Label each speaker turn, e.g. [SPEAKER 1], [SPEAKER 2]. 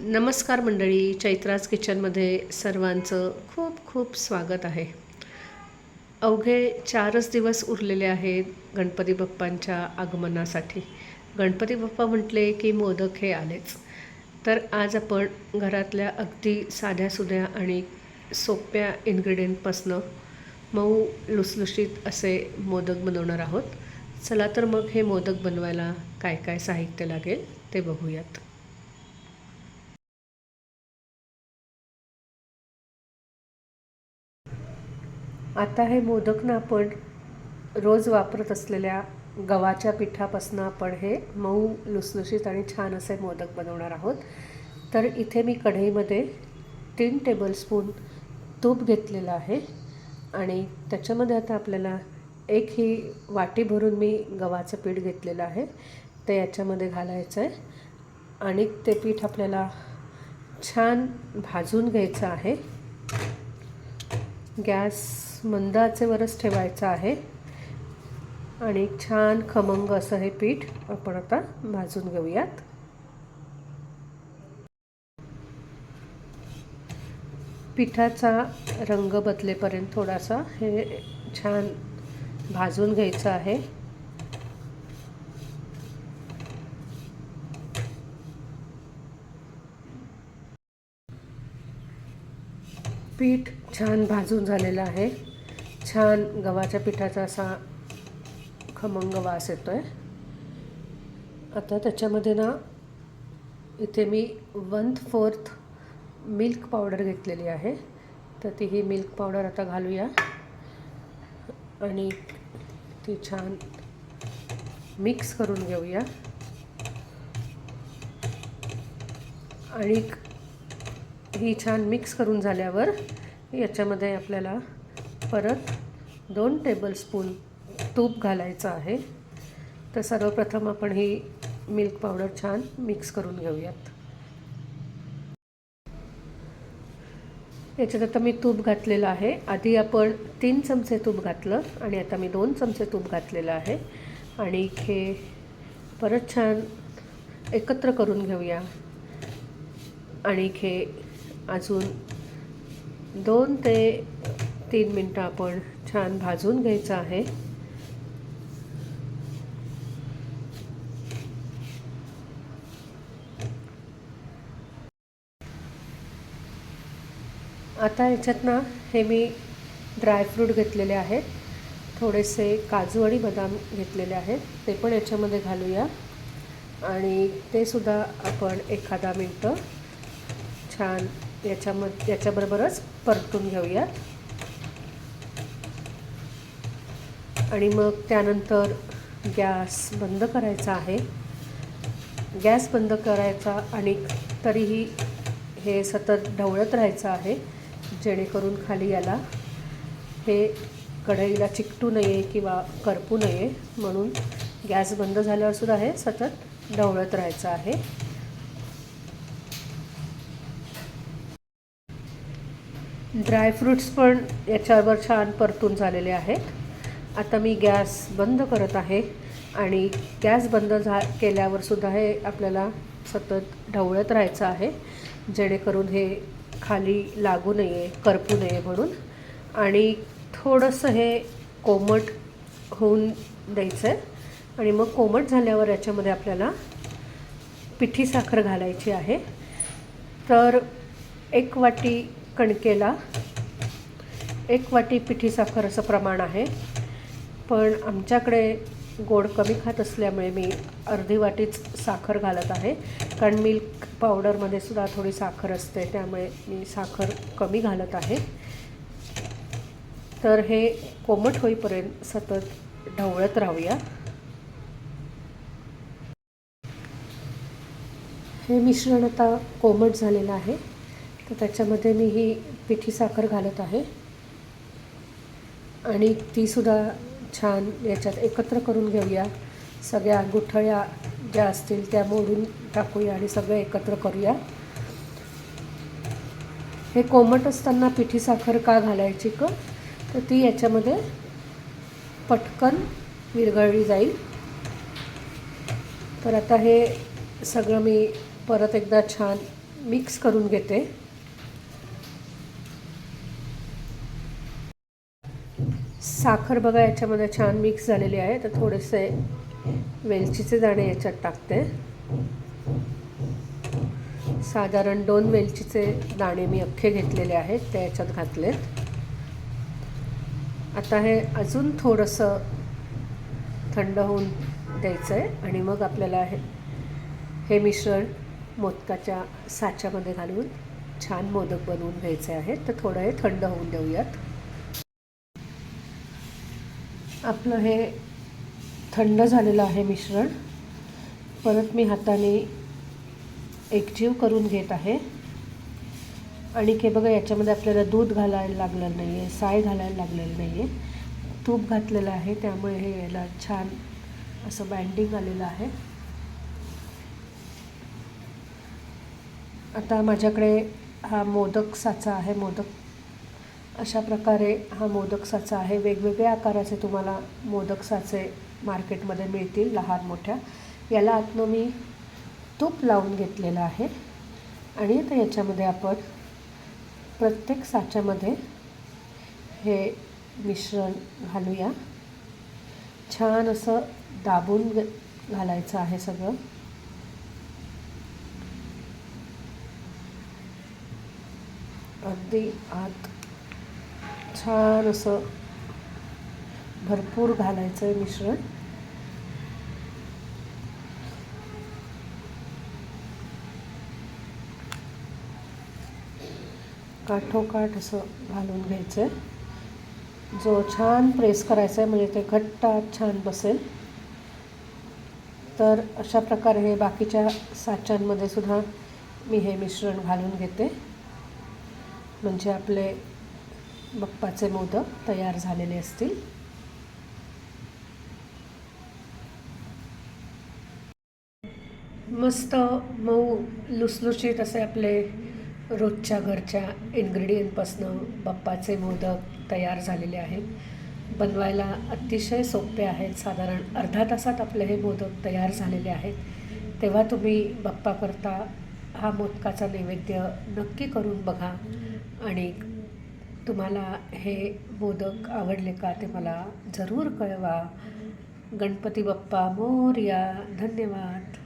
[SPEAKER 1] नमस्कार मंडळी चैत्राज किचनमध्ये सर्वांचं खूप खूप स्वागत आहे. अवघे चारच दिवस उरलेले आहेत गणपती बाप्पांच्या आगमनासाठी. गणपती बाप्पा म्हटले की मोदक हे आलेच. तर आज आपण घरातल्या अगदी साध्यासुध्या आणि सोप्या इन्ग्रेडियंटपासनं मऊ लुसलुशीत असे मोदक बनवणार आहोत. चला तर मग हे मोदक बनवायला काय काय साहित्य लागेल ते बघूयात. आता हे मोदक ना आपण रोज वापरत असलेल्या गव्हाच्या पिठापासून आपण हे मऊ लुसलुशीत आणि छान असे मोदक बनवणार आहोत. तर इथे मी कढईमध्ये तीन टेबलस्पून तूप घेतलेलं आहे आणि त्याच्यामध्ये आता आपल्याला एक ही वाटी भरून मी गव्हाचं पीठ घेतलेलं आहे. ते याच्यामध्ये घालायचं आहे आणि ते पीठ आपल्याला छान भाजून घ्यायचं आहे. गॅस मंद आचेवरच ठेवायचं आहे. आणि छान खमंग असं हे पीठ आपण आता भाजून घेऊयात. पिठाचा रंग बदलेपर्यंत थोडासा हे छान भाजून घ्यायचं आहे. पीठ छान भाजून झालेलं आहे. छान गव्हाच्या पिठाचा असा खमंग वास येतो आहे आता त्याच्यामध्ये ना इथे मी वन फोर्थ मिल्क पावडर घेतलेली आहे. तर ती ही मिल्क पावडर आता घालूया. आणि ती छान मिक्स करून घेऊया. आणि ही छान मिक्स करून झाल्यावर याच्यामध्ये आपल्याला परत दोन टेबलस्पून तूप घालायचं आहे. तर सर्वप्रथम आपण ही मिल्क पावडर छान मिक्स करून घेऊयात. याच्यात आता मी तूप घातलेलं आहे. आधी आपण तीन चमचे तूप घातलं आणि आता मी दोन चमचे तूप घातलेलं आहे. आणि हे परत छान एकत्र करून घेऊया. आणि हे अजून दोन ते तीन मिनटं आपण छान भाजून घ्यायचं आहे. आता याच्यात ना हे मी ड्रायफ्रूट घेतलेले आहेत. थोडेसे काजू आणि बदाम घेतलेले आहेत. ते पण याच्यामध्ये घालूया. आणि ते सुद्धा आपण एखादा मिनटं छान याच्यामध्ये याच्याबरोबरच परतून घेऊयात. आणि मग त्यानंतर गॅस बंद करायचा आहे. गॅस बंद करायचा आणि तरीही हे सतत ढवळत राहायचं आहे जेणेकरून खाली याला हे कढईला चिकटू नये किंवा करपू नये म्हणून गॅस बंद झाल्यावर सुद्धा हे सतत ढवळत राहायचं आहे. ड्रायफ्रूट्स पण याच्यावर छान परतून झालेले आहेत. आता मी गॅस बंद करत आहे आणि गॅस बंद झा केल्यावरसुद्धा हे आपल्याला सतत ढवळत राहायचं आहे जेणेकरून हे खाली लागू नये करपू नये म्हणून. आणि थोडंसं हे कोमट होऊन द्यायचं आहे आणि मग कोमट झाल्यावर याच्यामध्ये आपल्याला पिठी साखर घालायची आहे. तर एक वाटी कणकेला एक वाटी पिठी साखर असं प्रमाण आहे. पण आमच्याकडे गोड कमी खात असल्यामुळे मी अर्धी वाटीच साखर घालत आहे. कारण मिल्क पावडरमध्ये सुद्धा थोडी साखर असते त्यामुळे मी साखर कमी घालत आहे. तर हे कोमट होईपर्यंत सतत ढवळत राहूया. हे मिश्रण आता कोमट झालेलं आहे. तर त्याच्यामध्ये मी ही पिठी साखर घालत आहे. आणि तीसुद्धा छान याच्यात एकत्र करून घेऊया. सगळ्या गुठळ्या ज्या असतील त्या मोडून टाकूया आणि सगळं एकत्र करूया. हे कोमट असताना पिठी साखर का घालायची क तर ती याच्यामध्ये पटकन विरघळली जाईल. तर आता हे सगळं मी परत एकदा छान मिक्स करून घेते. साखर बघा याच्यामध्ये छान मिक्स झालेली आहे. तर थोडेसे वेलचीचे दाणे याच्यात टाकते. साधारण दोन वेलचीचे दाणे मी अख्खे घेतलेले आहेत ते याच्यात घातलेत. आता हे अजून थोडंसं थंड होऊन द्यायचं आहे आणि मग आपल्याला हे हे मिश्रण मोदकाच्या साच्यामध्ये घालून छान मोदक बनवून घ्यायचे आहेत. तर थोडं हे थंड होऊन देऊयात. आपलं हे थंड झालेलं आहे मिश्रण. परत मी हाताने एकजीव करून घेत आहे. आणि हे बघा याच्यामध्ये आपल्याला दूध घालायला लागलं नाही आहे साय घालायला लागलेलं नाही आहे तूप घातलेलं आहे त्यामुळे हे याला छान असं बँडिंग आलेलं आहे. आता माझ्याकडे हा मोदक साचा आहे मोदक अशा प्रकारे हा मोदक साचा आहे. वेगवेगळ्या आकाराचे तुम्हाला मोदक साचे मार्केटमध्ये मिळतील लहान मोठ्या. याला आतनं मी तूप लावून घेतलेलं आहे. आणि आता याच्यामध्ये आपण प्रत्येक साच्यामध्ये हे मिश्रण घालूया. छान असं दाबून घालायचं आहे सगळं. अगदी आत छान असं भरपूर घालायचं आहे मिश्रण. काठोकाठ असं घालून घ्यायचं आहे जो छान प्रेस करायचा आहे म्हणजे ते घट्ट छान बसेल. तर अशा प्रकारे हे बाकीच्या साच्यांमध्ये सुद्धा मी हे मिश्रण घालून घेते. म्हणजे आपले बप्पाचे मोदक तयार झालेले असतील. मस्त मऊ लुसलुशीत असे आपले रोजच्या घरच्या इन्ग्रेडियंटपासनं बप्पाचे मोदक तयार झालेले आहेत. बनवायला अतिशय सोपे आहेत. साधारण अर्धा तासात आपले हे मोदक तयार झालेले आहेत. तेव्हा तुम्ही बप्पा करता हा मोदकाचा नैवेद्य नक्की करून बघा आणि तुम्हाला हे मोदक आवडले का ते मला जरूर कळवा. गणपती बाप्पा मोर्या धन्यवाद.